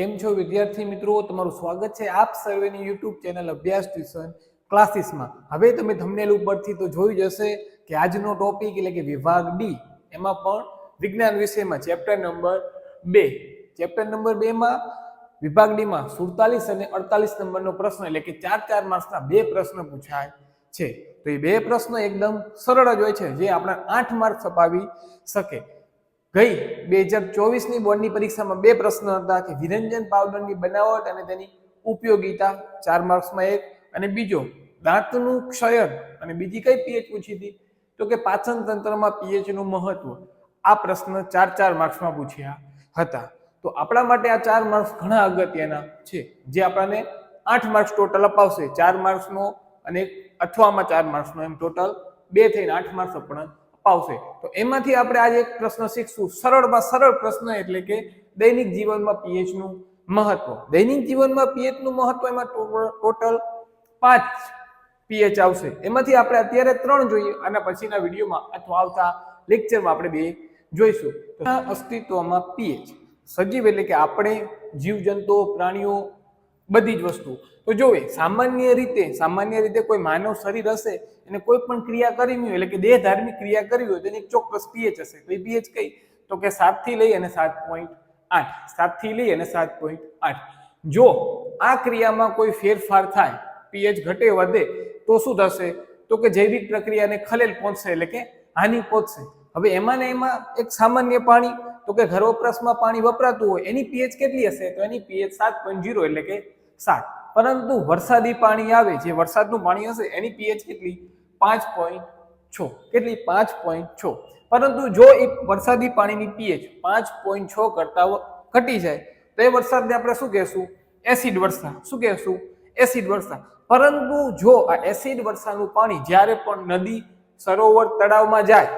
કેમ છો વિદ્યાર્થી મિત્રો? તમારું સ્વાગત છે આપ સર્વેની યુટ્યુબ ચેનલ અભ્યાસ ટ્યુશન ક્લાસીસમાં. હવે તમે થંબનેલ ઉપરથી તો જોયું જ હશે કે આજનો ટોપિક એટલે કે વિભાગ ડી એમાં પણ વિજ્ઞાન વિષયમાં ચેપ્ટર નંબર બે. ચેપ્ટર નંબર બેમાં વિભાગ ડીમાં સુડતાલીસ અને અડતાલીસ નંબરનો પ્રશ્ન એટલે કે ચાર ચાર માર્ક્સના બે પ્રશ્ન પૂછાય છે. તો એ બે પ્રશ્નો એકદમ સરળ જ હોય છે, જે આપણા આઠ માર્ક અપાવી શકે. ગઈ બે હજાર ચોવીસની બોર્ડની પરીક્ષામાં બે પ્રશ્ન હતા કે વિરંજન પાવડરની બનાવટ અને તેની ઉપયોગિતા, ચાર માર્ક્સમાં એક અને બીજો દાંતનું ક્ષયન અને બીજી કઈ પીએચ પૂછી હતી? તો કે પાચન તંત્રમાં પીએચનું મહત્વ. આ પ્રશ્ન ચાર ચાર માર્ક્સમાં પૂછ્યા હતા. તો આપણા માટે આ ચાર માર્ક્સ ઘણા અગત્યના છે, જે આપણને આઠ માર્ક્સ ટોટલ અપાવશે. ચાર માર્ક્સનો અને અઠવામાં ચાર માર્ક્સનો એમ ટોટલ બે થઈને આઠ માર્ક્સ આપણને અપાવશે. તો એમાંથી આપણે આજે એક પ્રશ્ન શીખશું. સરળમાં સરળ પ્રશ્ન એટલે કે દૈનિક જીવનમાં પીએચનું મહત્વ. દૈનિક જીવનમાં પીએચનું મહત્વ એમાં ટોટલ પાંચ પીએચ આવશે. એમાંથી આપણે અત્યારે ત્રણ જોઈએ અને પછીના વિડીયોમાં અથવા આવતા લેક્ચરમાં આપણે બે જોઈશું. અસ્તિત્વમાં પીએચ સજીવ એટલે કે આપણે જીવજંતુઓ, પ્રાણીઓ બધી જ વસ્તુ તો જોવે સામાન્ય રીતે સામાન્ય રીતે કોઈ માનવ શરીર હશે, એને કોઈ પણ ક્રિયા કરવી હોય, એટલે કે દેહ ધાર્મિક ક્રિયા કરવી હોય, તો એક ચોક્કસ પીએચ હશે. તો એ પીએચ કઈ? તો કે સાતથી લઈ અને સાત પોઈન્ટ આઠ. સાતથી લઈ અને સાત પોઈન્ટ આઠ. જો આ ક્રિયામાં કોઈ ફેરફાર થાય, પીએચ ઘટે, વધે, તો શું થશે? તો કે જૈવિક પ્રક્રિયાને ખલેલ પહોંચશે, એટલે કે હાનિ પહોંચશે. હવે એમાં ને એમાં એક સામાન્ય પાણી, તો કે ઘર વપરાશમાં પાણી વપરાતું હોય, એની પીએચ કેટલી હશે? તો એની પીએચ સાત પોઈન્ટ જીરો એટલે કે સાત. પરંતુ વરસાદી પાણી આવે, જે વરસાદનું પાણી હશે, એની પીએચ કેટલી? પાંચ પોઈન્ટ છ. કેટલી? પાંચ પોઈન્ટ છ. પરંતુ જો એ વરસાદી પાણીની પીએચ પાંચ પોઈન્ટ છ કરતા ઘટી જાય, તો એ વરસાદને આપણે શું કહેશું? એસિડ વરસાદ. શું કહેશું? એસિડ વર્ષા પરંતુ જો આ એસિડ વરસાદનું પાણી જ્યારે પણ નદી, સરોવર તળાવમાં જાય,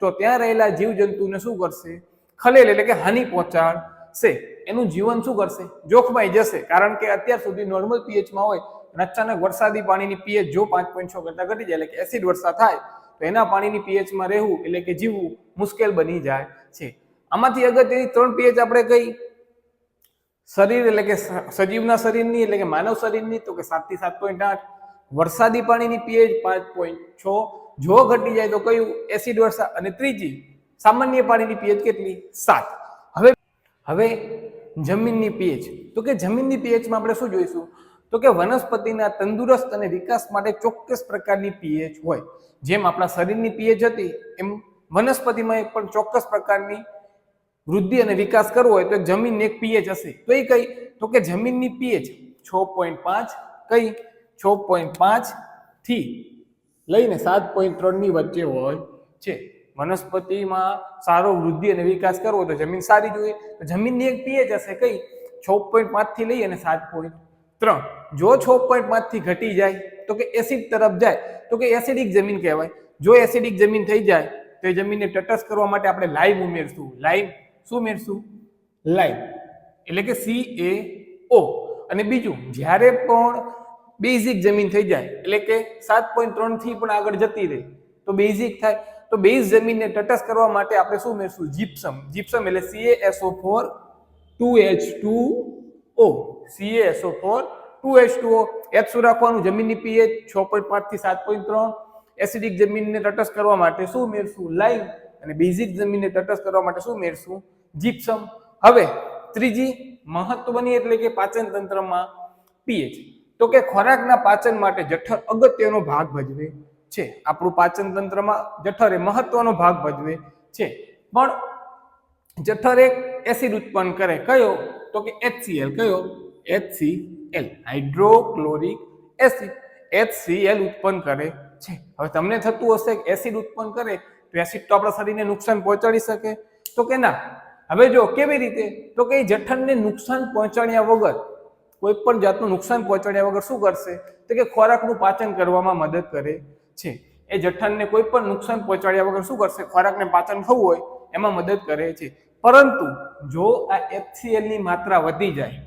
તો ત્યાં રહેલા જીવજંતુને શું કરશે? ખલેલ એટલે કે હાનિ પહોંચાડશે. એનું જીવન શું કરશે? જોખમાઈ જશે. કારણ કે અત્યાર સુધી નોર્મલ પીએચમાં હોય અને અચાનક વરસાદી પાણીની પીએચ જો પાંચ પોઈન્ટ છ કરતા ઘટી જાય, એટલે કે એસિડ વર્ષા થાય, તો એના પાણીની પીએચમાં રહેવું, એટલે કે જીવવું મુશ્કેલ બની જાય છે. આમાંથી અગત્યની ત્રણ પીએચ આપણે કઈ? શરીર, એટલે કે સજીવના શરીરની, એટલે કે માનવ શરીરની, તો કે સાતથી સાત પોઈન્ટ આઠ. વરસાદી પાણીની પીએચ પાંચ પોઈન્ટ છ. જો ઘટી જાય તો કયું? એસિડ વર્ષા અને ત્રીજી, સામાન્ય પાણીની પીએચ કેટલી? સાત. હવે હવે જમીનની પીએચ તો કે જમીનની પીએચમાં આપણે શું જોઈશું? તો કે વનસ્પતિના તંદુરસ્ત અને વિકાસ માટે ચોક્કસ પ્રકારની પીએચ હોય. જેમ આપણા શરીરની પીએચ હતી, એમ વનસ્પતિમાં પણ ચોક્કસ પ્રકારની વૃદ્ધિ અને વિકાસ કરવો હોય તો જમીનની એક પીએચ હશે. તો એ કઈ? તો કે જમીનની પીએચ છ પોઈન્ટ પાંચ કઈ? છ પોઈન્ટ પાંચથી લઈને સાત પોઈન્ટ ત્રણની વચ્ચે હોય છે. વનસ્પતિમાં સારો વૃદ્ધિ અને વિકાસ કરવો તો જમીન સારી જોઈએ. તો જમીનની એક પીએચ હશે કઈ? છ પોઈન્ટ પાંચથી લઈ અને સાત પોઈન્ટ ત્રણ. જો છ પોઈન્ટ પાંચથી ઘટી જાય, તો કે એસિડ તરફ જાય, તો કે એસિડિક જમીન કહેવાય. જો એસિડિક જમીન થઈ જાય, તો એ જમીનને તટસ્થ કરવા માટે આપણે લાઈમ ઉમેરશું. લાઈમ શું ઉમેરશું? લાઈમ એટલે કે સી એ ઓ અને બીજું, જ્યારે પણ બેઝિક જમીન થઈ જાય, એટલે કે સાત પોઈન્ટ ત્રણથી પણ આગળ જતી રહે, તો બેઝિક થાય. તો બેઝ જમીનને તટસ્થ કરવા માટે આપણે શું ઉમેરશું જીપ્સમ જીપ્સમ એટલે CaSO4 four two H two O CaSO4 four two H two O શું રાખવાનું? જમીનની પીએચ છ પોઈન્ટ પાંચથી સાત પોઈન્ટ ત્રણ. એસિડિક જમીનને તટસ્થ કરવા માટે શું ઉમેરશું લાઈમ અને બેઝિક જમીનને તટસ્થ કરવા માટે શું ઉમેરશું જીપ્સમ હવે ત્રીજી મહત્વની એટલે કે પાચન તંત્રમાં પીએચ તો કે ખોરાકના પાચન માટે જઠર અગત્યનો ભાગ ભજવે. છે. આપણું પાચન તંત્રમાં જઠર એ મહત્વનો ભાગ ભજવે છે. પણ જઠર એક એસિડ ઉત્પન્ન કરે કયો? તો કે HCl કયો? HCl hydrochloric acid. HCl ઉત્પન્ન કરે છે. હવે તમને થતું હશે કે એસિડ ઉત્પન્ન કરે, તો એસિડ તો આપણા શરીરને નુકસાન પહોંચાડી શકે. તો કે ના. હવે જો કેવી રીતે? તો કે જઠરને નુકસાન પહોંચાડ્યા વગર, કોઈ પણ જાતનું નુકસાન પહોંચાડ્યા વગર શું કરશે? તો કે ખોરાકનું પાચન કરવામાં મદદ કરે છે. એ જઠરને કોઈ પણ નુકસાન પહોંચાડ્યા વગર શું કરશે? ખોરાકને પાચન થવું હોય એમાં મદદ કરે છે. પરંતુ જો આ એફસીએલની માત્રા વધી જાય,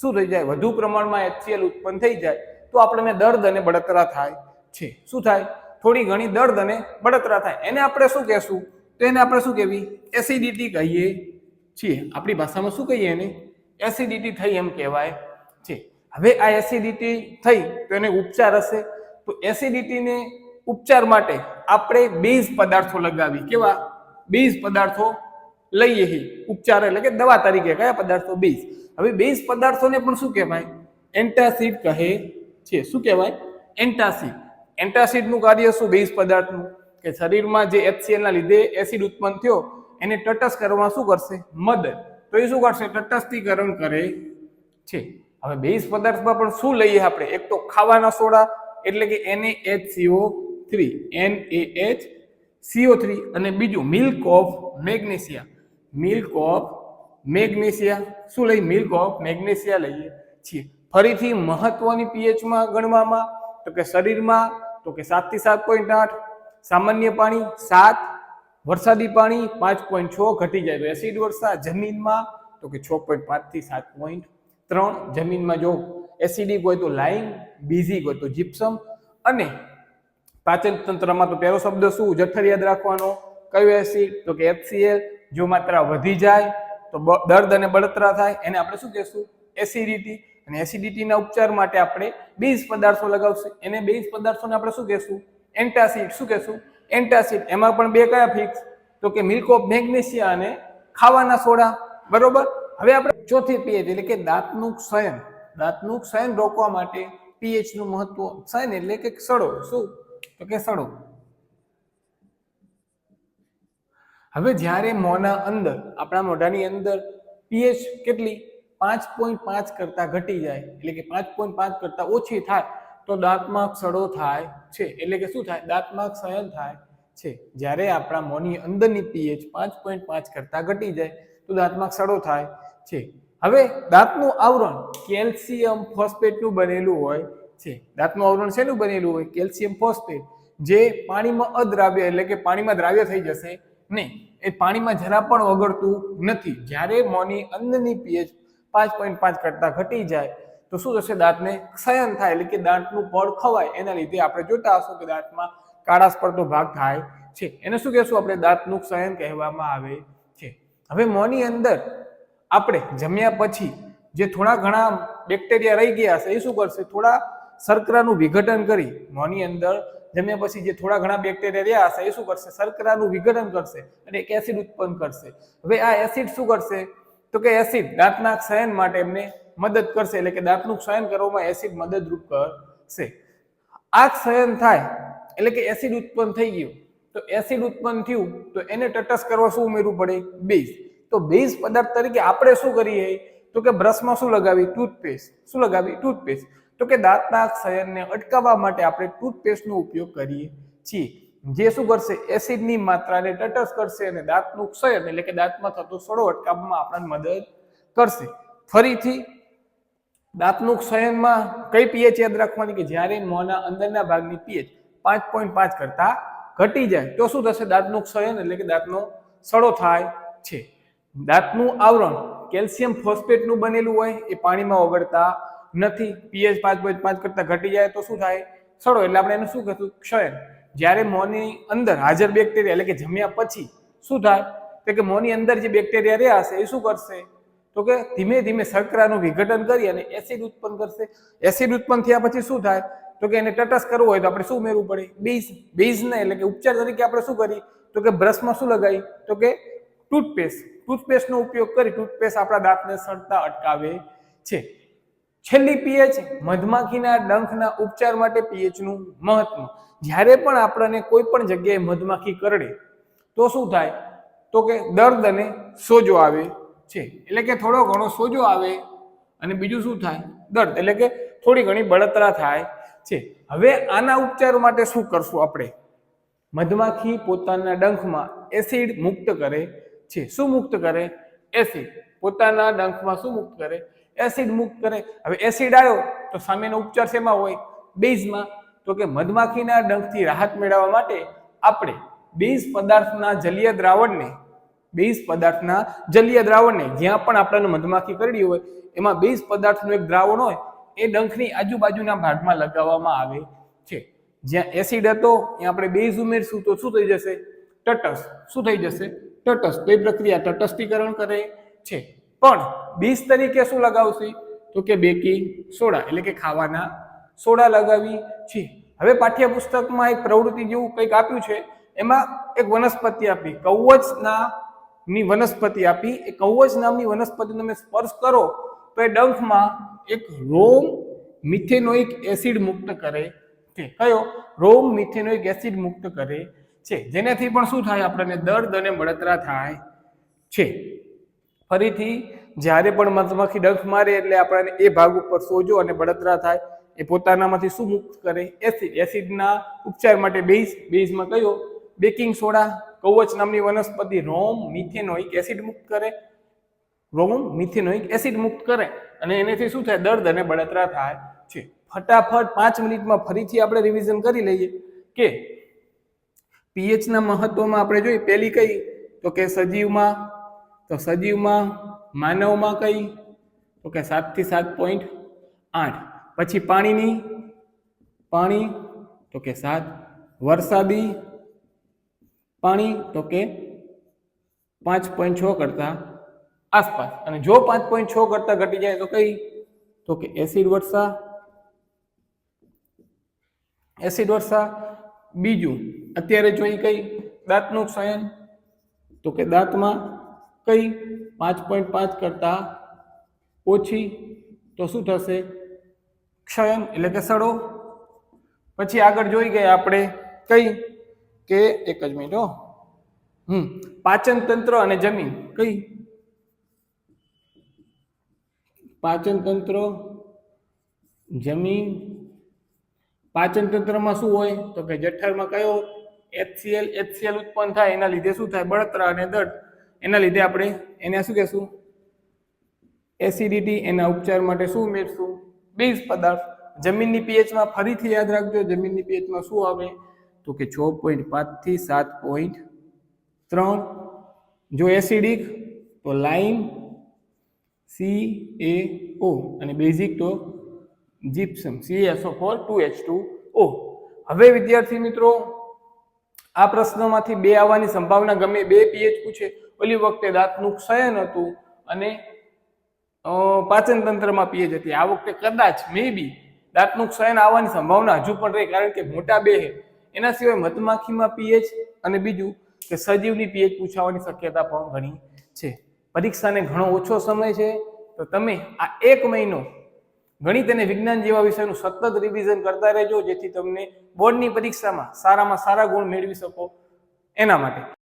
શું થઈ જાય? વધુ પ્રમાણમાં એફસીએલ ઉત્પન્ન થઈ જાય, તો આપણને દર્દ અને બળતરા થાય છે. શું થાય? થોડી ઘણી દર્દ અને બળતરા થાય. એને આપણે શું કહેશું? તો એને આપણે શું કહેવી? એસિડિટી કહીએ છીએ. આપણી ભાષામાં શું કહીએ એને? એસિડિટી થઈ એમ કહેવાય છે. હવે આ એસિડિટી થઈ, તો એને ઉપચાર હશે. તો એસિડિટીને ઉપચાર માટે આપણે બેઝ પદાર્થો લગાવી. કેવા? બેઝ પદાર્થો લઈએ ઉપચાર એટલે કે દવા તરીકે. કયા પદાર્થો? બેઝ હવે બેઝ પદાર્થોને પણ શું કહેવાય? એન્ટાસિડ કહે છે. શું કહેવાય? એન્ટાસિડ. એન્ટાસિડનું કાર્ય શું? બેઝ પદાર્થનું. કે શરીરમાં જે એચસીએલના લીધે એસિડ ઉત્પન્ન થયો, એને તટસ્થ કરવામાં શું કરશે? મદદ. તો એ શું કરશે? તટસ્થીકરણ કરે છે. હવે બેઝ પદાર્થમાં પણ શું લઈએ આપણે? એક તો ખાવાના સોડા, એટલે કે NaHCO3 NaHCO3 અને બીજું milk of magnesia milk of magnesia શું લઈ મિલ્ક ઓફ મેગ્નેશિયા લઈએ છીએ. ફરીથી મહત્વની પીએચમાં ગણવામાં, તો કે શરીરમાં, તો કે સાતથી સાત પોઈન્ટ આઠ, સામાન્ય પાણી સાત, વરસાદી પાણી પાંચ પોઈન્ટ છ ઘટી જાય. એસિડ વર્ષા જમીનમાં, તો કે છ પોઈન્ટ પાંચથી સાત પોઈન્ટ ત્રણ જમીનમાં જો એસિડિક હોય તો લાઈમ બીઝી હોય તો જીપ્સમ અને પાચન તંત્રમાં તો પહેલો શબ્દ શું? જઠર યાદ રાખવાનો. કયો એસિડ? તો કે એચસીએલ જો માત્રા વધી જાય, તો દર્દ અને બળતરા થાય. એને આપણે શું કહેશું? એસિડિટી. અને એસિડિટીના ઉપચાર માટે આપણે બેઝ પદાર્થો લગાવશું. એને બેઝ પદાર્થોને આપણે શું કહેશું? એન્ટાસિડ. શું કહેશું? એન્ટાસિડ. એમાં પણ બે કયા ફિક્સ તો કે મિલ્ક ઓફ મેગ્નેશિયા અને ખાવાના સોડા. બરોબર? હવે આપણે ચોથી પીએચ, એટલે કે દાંતનું ક્ષયન દાંતનું ક્ષયન રોકવા માટે પીએચનું મહત્વ. ક્ષયન એટલે કે સડો. શું? તો કે સડો હવે જ્યારે મોંના અંદર, આપણા મોઢાની અંદર પીએચ કેટલી? પાંચ પોઈન્ટ પાંચ કરતા ઘટી જાય. એટલે કે પાંચ પોઈન્ટ પાંચ કરતા ઓછી થાય, તો દાંતમાં સડો થાય છે. એટલે કે શું થાય? દાંતમાં ક્ષયન થાય છે. જ્યારે આપણા મોંની અંદરની પીએચ પાંચ પોઈન્ટ પાંચ કરતા ઘટી જાય, તો દાંતમાં સડો થાય છે. હવે દાંતનું આવરણ કેલ્શિયમ ફોસ્ફેટનું બનેલું હોય છે. દાંતનું આવરણ શેનું બનેલું હોય? Calcium phosphate. જે પાણીમાં અદ્રાવ્ય એટલે કે પાણીમાં દ્રાવ્ય થઈ જશે નહીં એ પાણીમાં જરા પણ ઓગળતું નથી. જ્યારે મોંની અંદરની પીએચ પાંચ પોઈન્ટ પાંચ કરતા ઘટી જાય, તો શું થશે? દાંતને ક્ષયન થાય એટલે કે દાંતનું પડ ખવાય. એના લીધે આપણે જોતા હશું કે દાંતમાં કાળાશ પડતો ભાગ થાય છે. એને શું કહેશું? આપણે દાંતનું ક્ષયન કહેવામાં આવે છે. હવે મોની અંદર આપણે જમ્યા પછી જે થોડા ઘણા બેક્ટેરિયા રહી ગયા હશે, એ શું કરશે? થોડા શર્કરાનું વિઘટન કરી, મોંની અંદર જમ્યા પછી જે થોડા ઘણા બેક્ટેરિયા રહ્યા હશે, એ શું કરશે? શર્કરાનું વિઘટન કરશે અને એક એસિડ ઉત્પન્ન કરશે. હવે આ એસિડ શું કરશે? તો કે એસિડ દાંતના ક્ષયન માટે એમને મદદ કરશે, એટલે કે દાંતનું ક્ષયન કરવામાં એસિડ મદદરૂપ કરશે. આ ક્ષયન થાય, એટલે કે એસિડ ઉત્પન્ન થઈ ગયું. તો એસિડ ઉત્પન્ન થયું, તો એને તટસ્થ કરવા શું ઉમેરવું પડે? બેઝ. તો બેઝ પદાર્થ તરીકે આપણે શું કરીએ? તો કે બ્રશમાં શું લગાવી? ટૂથપેસ્ટ. શું લગાવી? ટૂથપેસ્ટ. તો કે દાંતના ક્ષયનને અટકાવવા માટે આપણે ટૂથપેસ્ટનો ઉપયોગ કરીએ છીએ. જે શું કરશે? એસિડની માત્રાને તટસ્થ કરશે અને દાંતનું ક્ષયન એટલે કે દાંતમાં થતો સડો અટકાવવામાં આપણને મદદ કરશે. ફરીથી, દાંતનું ક્ષયનમાં કઈ પીએચ યાદ રાખવાની? કે જ્યારે મોંના અંદરના ભાગની પીએચ પાંચ પોઈન્ટ પાંચ કરતા ઘટી જાય, તો શું થશે? દાંતનું ક્ષયન એટલે કે દાંતનો સડો થાય છે. દાંતનું આવરણ કેલ્શિયમ ફોસ્ફેટનું બનેલું હોય, એ પાણીમાં ઓગળતા નથી પીએચ પાંચ પોઈન્ટ પાંચ કરતા ઘટી જાય તો શું થાય? સડો, એટલે આપણે એનું શું કહેતું ક્ષયન જ્યારે મોની અંદર હાજર બેક્ટેરિયા એટલે કે જમ્યા પછી શું થાય? તો કે મોંની અંદર જે બેક્ટેરિયા રહ્યા હશે એ શું કરશે? તો કે ધીમે ધીમે શર્કરાનું વિઘટન કરી અને એસિડ ઉત્પન્ન કરશે. એસિડ ઉત્પન્ન થયા પછી શું થાય? તો કે એને તટસ્થ કરવું હોય તો આપણે શું ઉમેરવું પડે? બીજ બેઝ ને એટલે કે ઉપચાર તરીકે આપણે શું કરી? તો કે બ્રશમાં શું લગાવી? તો કે ટૂથપેસ્ટ. ટૂથપેસ્ટનો ઉપયોગ કરી ટૂથપેસ્ટ આપણા દાંતને સડતા અટકાવે છે. છેલ્લી પીએચ મધમાખીના ડંખના ઉપચાર માટે પીએચનું મહત્વ. જ્યારે પણ આપણને કોઈ પણ જગ્યાએ મધમાખી કરડે, તો શું થાય? તો કે દર્દ અને સોજો આવે છે. એટલે કે થોડો ઘણો સોજો આવે અને બીજું શું થાય? દર્દ. એટલે કે થોડી ઘણી બળતરા થાય છે. હવે આના ઉપચાર માટે શું કરશું આપણે? મધમાખી પોતાના ડંખમાં એસિડ મુક્ત કરે છે. શું મુક્ત કરે? એસિડ. પોતાના ડંખમાં શું મુક્ત કરે? એસિડ મુક્ત કરે. હવે એસિડ આવ્યો તો સામેનો ઉપચાર શેમાં હોય? બેઝમાં. તો કે મધમાખીના ડંખથી રાહત મેળવવા માટે આપણે બેઝ પદાર્થના જલીય દ્રાવણને, બેઝ પદાર્થના જલીય દ્રાવણને જ્યાં પણ આપણને મધમાખી કરડી હોય, એમાં બેઝ પદાર્થનું એક દ્રાવણ હોય, એ ડંખની આજુબાજુના ભાગમાં લગાવવામાં આવે છે. જ્યાં એસિડ હતો, ત્યાં આપણે બેઝ ઉમેરશું તો શું થઈ જશે? તટસ્થ. શું થઈ જશે? તટસ્થ. તો એ પ્રક્રિયા તટસ્થીકરણ કરે છે. પણ બીજ તરીકે શું લગાવશે? તો કે બેકિંગ સોડા, એટલે કે ખાવાના સોડા લગાવી. છે, હવે પાઠ્યપુસ્તકમાં એક પ્રવૃત્તિ જેવું કંઈક આપ્યું છે, એમાં એક વનસ્પતિ આપી કવચ નામની વનસ્પતિ આપી. એ કવચ નામની વનસ્પતિ તમે સ્પર્શ કરો, તો એ ડંખમાં એક રોમ મિથેનોઇક એસિડ મુક્ત કરે છે. કયો? રોમ મિથેનોઇક એસિડ મુક્ત કરે છે. જેનાથી પણ શું થાય? આપણને દર્દ અને બળતરા થાય છે. ફરીથી જ્યારે પણ મધમાખી ડંખ મારે એટલે આપણને એ ભાગ ઉપર સોજો અને બળતરા થાય, એ પોતાનામાંથી શું મુક્ત કરે. એસિડ, એસિડના ઉપચાર માટે બેઝ, બેઝમાં કયો? બેકિંગ સોડા, કવચ નામની વનસ્પતિ રોમ મિથેનોઇક એસિડ મુક્ત કરે. રોમ મિથેનોઇક એસિડ મુક્ત કરે અને એનાથી શું થાય? દર્દ અને બળતરા થાય છે. ફટાફટ પાંચ મિનિટમાં ફરીથી આપણે રિવિઝન કરી લઈએ કે પીએચના મહત્વમાં આપણે જોઈએ, પહેલી કઈ? તો કે સજીવમાં તો સજીવમાં માનવમાં કઈ? તો કે સાતથી સાત પોઈન્ટ આઠ. પછી પાણીની, પાણી, તો કે સાત. વરસાદી પાણી, તો કે પાંચ પોઈન્ટ છ કરતા આસપાસ. અને જો પાંચ પોઈન્ટ છ કરતા ઘટી જાય તો કઈ? તો કે એસિડ વર્ષા એસિડ વર્ષા. બીજું, અત્યારે જોઈ કઈ દાંતનું ક્ષયન તો કે દાંતમાં કઈ પાંચ પોઈન્ટ પાંચ કરતાં ઓછી, તો શું થશે? ક્ષયન એટલે કે સડો. પછી આગળ જોઈ ગયા આપણે કઈ? કે એક જ મિનિટ હો. હમ, પાચન તંત્ર અને જમીન કઈ? પાચન તંત્ર, જમીન. પાચન તંત્રમાં શું હોય? તો કે જઠરમાં કયો? એચસીએલ એચસીએલ ઉત્પન્ન થાય, એના લીધે શું થાય? બળતરા અને દર્દ એના લીધે આપણે એને શું કહેશું? એસિડિટી એના ઉપચાર માટે શું ઉમેરશું? બેઝ પદાર્થ. જમીનની પીએચમાં ફરીથી યાદ રાખજો, જમીનની પીએચમાં શું આવે? તો કે છ પોઈન્ટ પાંચથી સાત પોઈન્ટ ત્રણ. જો એસિડિક, તો લાઈમ સી એ ઓ અને બેઝિક તો gypsum CSO four two H two O. હવે વિદ્યાર્થી મિત્રો, આ પ્રશ્નમાંથી બે આવવાની સંભાવના ગમે બે પીએચ પૂછે. ઓલી વખતે દાંતનું ક્ષયન હતું અને પાચન તંત્રમાં પીએચ હતી. આ વખતે કદાચ મે બી દાંતનું ક્ષયન આવવાની સંભાવના હજુ પણ રહે, કારણ કે મોટા બે એના સિવાય મધમાખીમાં પીએચ અને બીજું કે સજીવની પીએચ પૂછાવાની શક્યતા પણ ઘણી છે. પરીક્ષાને ઘણો ઓછો સમય છે. તો તમે આ એક મહિનો ગણિત અને વિજ્ઞાન જેવા વિષયનું સતત રિવિઝન કરતા રહેજો, જેથી તમને બોર્ડની પરીક્ષામાં સારામાં સારા ગુણ મેળવી શકો એના માટે.